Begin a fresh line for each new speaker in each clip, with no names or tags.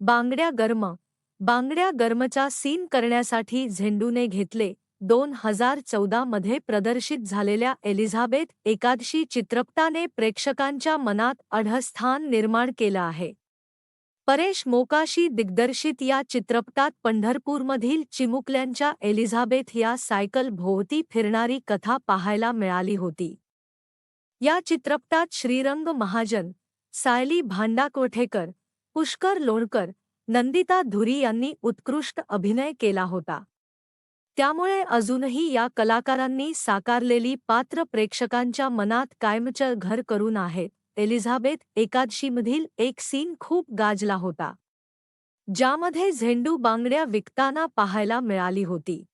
बांगड्या गर्म. बांगड्या गर्मचा सीन करण्यासाठी झेंडूने घेतले दोन हजार चौदा मध्ये प्रदर्शित झालेल्या एलिझाबेथ एकादशी चित्रपटाने प्रेक्षकांच्या मनात अढस्थान निर्माण केलं आहे. परेश मोकाशी दिग्दर्शित या चित्रपटात पंढरपूरमधील चिमुकल्यांच्या एलिझाबेथ या सायकल भोवती फिरणारी कथा पाहायला मिळाली होती. या चित्रपटात श्रीरंग महाजन सायली भांडाकोठेकर पुष्कर लोणकर नंदिता धुरी यांनी उत्कृष्ट अभिनय केला होता. त्यामुळे अजूनही या कलाकारांनी साकारलेली पात्र प्रेक्षकांच्या मनात कायमचं घर करून आहेत. एलिझाबेथ एकादशीमधील एक सीन खूप गाजला होता ज्यामध्ये झेंडू बांगड्या विकताना पाहायला मिळाली होती.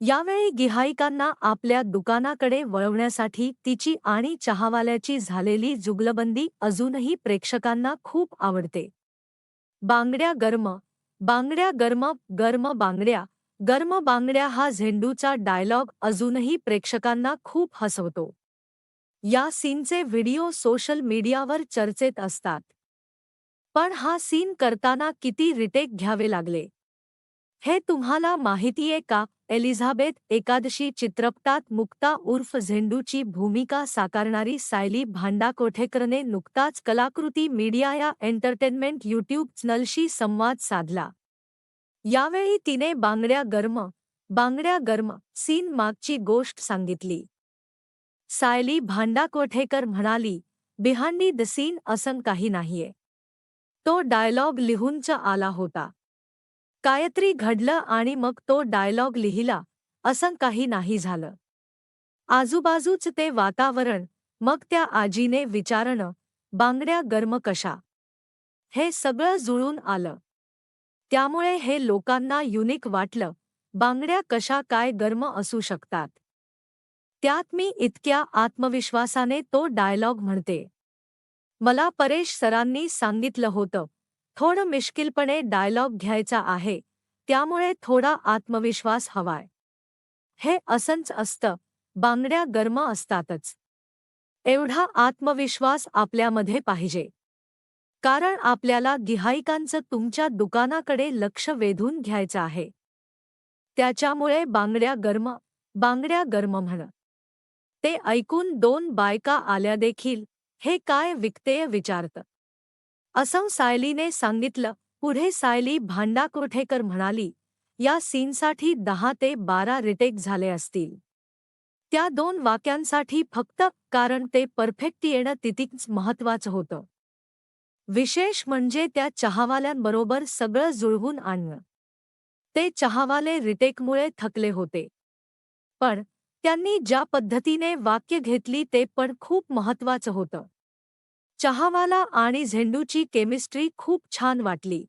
यावेळी गिहाईकांना आपल्या दुकानाकडे वळवण्यासाठी तिची आणि चहावाल्याची झालेली जुगलबंदी अजूनही प्रेक्षकांना खूप आवडते. बांगड्या गर्म बांगड्या गर्म गर्म बांगड्या गर्म बांगड्या हा झेंडूचा डायलॉग अजूनही प्रेक्षकांना खूप हसवतो. या सीनचे व्हिडिओ सोशल मीडियावर चर्चेत असतात. पण हा सीन करताना किती रिटेक घ्यावे लागले? हे तुम्हाला माहितीये का? एलिझाबेथ एकादशी चित्रपटात मुक्ता उर्फ झेंडूची भूमिका साकारणारी सायली भांडाकोठेकरने नुकताच कलाकृती मीडिया या एंटरटेनमेंट यूट्यूब चॅनलशी संवाद साधला. यावेळी तिने बांगड्या गर्म बांगड्या गर्म सीन मागची गोष्ट सांगितली. सायली भांडाकोठेकर म्हणाली बिहांडी द सीन असं काही नाहीये. तो डायलॉग लिहूनच आला होता. कायत्री घडलं आणि मग तो डायलॉग लिहिला असं काही नाही झालं. आजूबाजूच ते वातावरण मग त्या आजीने विचारणं बांगड्या गर्म कशा? हे सगळं जुळून आलं. त्यामुळे हे लोकांना युनिक वाटलं बांगड्या कशा काय गर्म असू शकतात. त्यात मी इतक्या आत्मविश्वासाने तो डायलॉग म्हणते. मला परेश सरांनी सांगितलं होतं थोडं मिश्किलपणे डायलॉग घ्यायचा आहे त्यामुळे थोडा आत्मविश्वास हवाय. हे असंच असतं बांगड्या गर्म असतातच. एवढा आत्मविश्वास आपल्यामध्ये पाहिजे. कारण आपल्याला गिहाईकांचं तुमच्या दुकानाकडे लक्ष वेधून घ्यायचं आहे. त्याच्यामुळे बांगड्या गर्म बांगड्या गर्म म्हण. ते ऐकून दोन बायका आल्या देखील हे काय विकतेय विचारतं. असं सायलीने सांगितलं. पुढे सायली भांडाकोठेकर म्हणाली या सीनसाठी दहा ते बारा रिटेक झाले असतील. त्या दोन वाक्यांसाठी फक्त कारण ते परफेक्ट येणं तितकंच महत्वाचं होतं. विशेष म्हणजे त्या चहावाल्यांबरोबर सगळं जुळवून आणणं. ते चहावाले रिटेकमुळे थकले होते. पण त्यांनी ज्या पद्धतीने वाक्य घेतली ते पण खूप महत्वाचं होतं. चहावाला आणि झेंडूची केमिस्ट्री खूप छान वाटली.